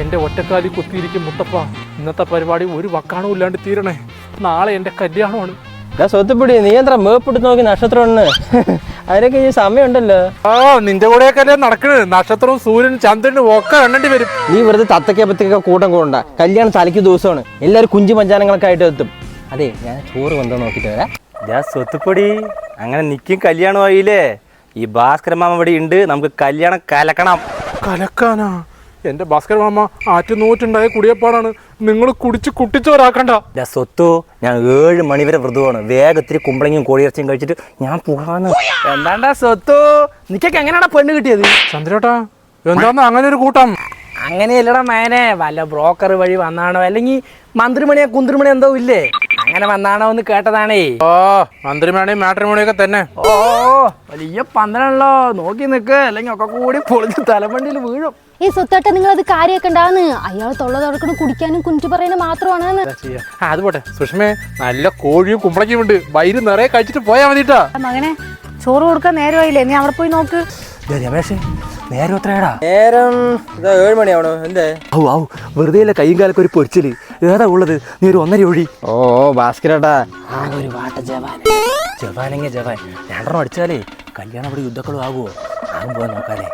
എന്റെ ഒറ്റക്കാലി കുത്തിയിരിക്കും മുത്തപ്പ. ഇന്നത്തെ പരിപാടി ഒരു വക്കാണവും ഇല്ലാണ്ട് തീരണേ. നാളെ എന്റെ കല്യാണമാണ്. സ്വത്തുപിടി നീ എന്താ മേപ്പിട്ട് നോക്കി നക്ഷത്രം അതിനൊക്കെ ഈ സമയമുണ്ടല്ലോ. ആ നിന്റെ കൂടെയൊക്കെ അല്ലേ നടക്കണേ നക്ഷത്രവും സൂര്യനും ചന്ദ്രനും ഒക്കെ എണ്ണേണ്ടി വരും. നീ വെറുതെ തത്തക്കെ പത്തൊക്കെ കൂട്ടം കൂടണ്ട. കല്യാണം തലയ്ക്ക് ദിവസമാണ്. എല്ലാവരും കുഞ്ചു പഞ്ചാനങ്ങളൊക്കെ ആയിട്ട് എത്തും. അതെ ഞാൻ ചോറ് വന്നോ നോക്കിട്ട് വരാം. ഞാൻ സ്വത്തുപ്പൊടി അങ്ങനെ നിൽക്കും കല്യാണമായില്ലേ? ഈ ഭാസ്കര മാമ ഇവിടെ ഉണ്ട്. നമുക്ക് കല്യാണം കലക്കണം. കലക്കാനാ? എന്റെ ഭാസ്കർ മാമ ആറ്റുനൂറ്റുണ്ടായ കുടിയപ്പാടാണ്. നിങ്ങൾ കുടിച്ച് കുട്ടിച്ചോരാക്കണ്ട ഞാൻ സ്വത്തു ഞാൻ ഏഴ് മണി വരെ വ്രതമാണ്. വേഗത്തിൽ കുമ്പളങ്ങയും കോഴിയിറച്ചിയും കഴിച്ചിട്ട് ഞാൻ പോകാന്ന് എന്താണ്ടാ സ്വത്തു? നിക്കൊക്കെ എങ്ങനെയാടാ പെണ്ണ് കിട്ടിയത്? ചന്ദ്രേട്ടാ എന്താന്ന് അങ്ങനെ ഒരു കൂട്ടം. അങ്ങനെയല്ലടാ മേനെ. വല്ല ബ്രോക്കർ വഴി വന്നാണോ? അല്ലെങ്കിൽ മന്ത്രിമണിയോ കുന്ത്രിമണി എന്തോ ഇല്ലേ? അങ്ങനെ വന്നാണോ എന്ന് കേട്ടതാണേ. ഓ മന്ത്രിമേണയും മാട്രിമോണിയൊക്കെ തന്നെ. ഓ വലിയ പന്തലാണല്ലോ. നോക്കി നിക്ക്. അല്ലെങ്കിൽ ഒക്കെ കൂടി പൊളിച്ച് തലമണ്ടിയിൽ വീഴും. ഈ സ്വത്തേട്ട നിങ്ങൾ അത് കാര്യമൊക്കെ ഉണ്ടാന്ന്. അയാൾ തൊള്ള തുറക്കണം കുടിക്കാനും കുഞ്ചു പറയുന്നത് മാത്രമാണ് അത് പോട്ടെ. സുഷമേ നല്ല കോഴിയും കുമ്പളക്കും ഉണ്ട്. വൈര് നിറയെ കഴിച്ചിട്ട് പോയാ മതിട്ടാ. മകനെ ചോറ് കൊടുക്കാൻ നേരമായില്ലേ? നീ അവിടെ പോയി നോക്ക്. രമേഷ് നേരം എത്രയാടാ? നേരം ഇതാ ഏഴ് മണിയാവണോ. എന്തേ? ഔ ഔ വെറുതെ കൈയും കാലൊക്കെ ഒരു പൊരിച്ചൽ. ഏതാ ഉള്ളത്? നീ ഒരു ഒന്നര ഒഴി. ഓ ഭാസ്കരേട്ടാ. ആകെ ഒരു വാട്ട ജവാൻ ജവാനെങ്കിൽ ജവാൻ. രണ്ടെണ്ണം അടിച്ചാലേ കല്യാണം ഇവിടെ യുദ്ധക്കളും ആകുമോ ആകും പോകാൻ നോക്കാലേ.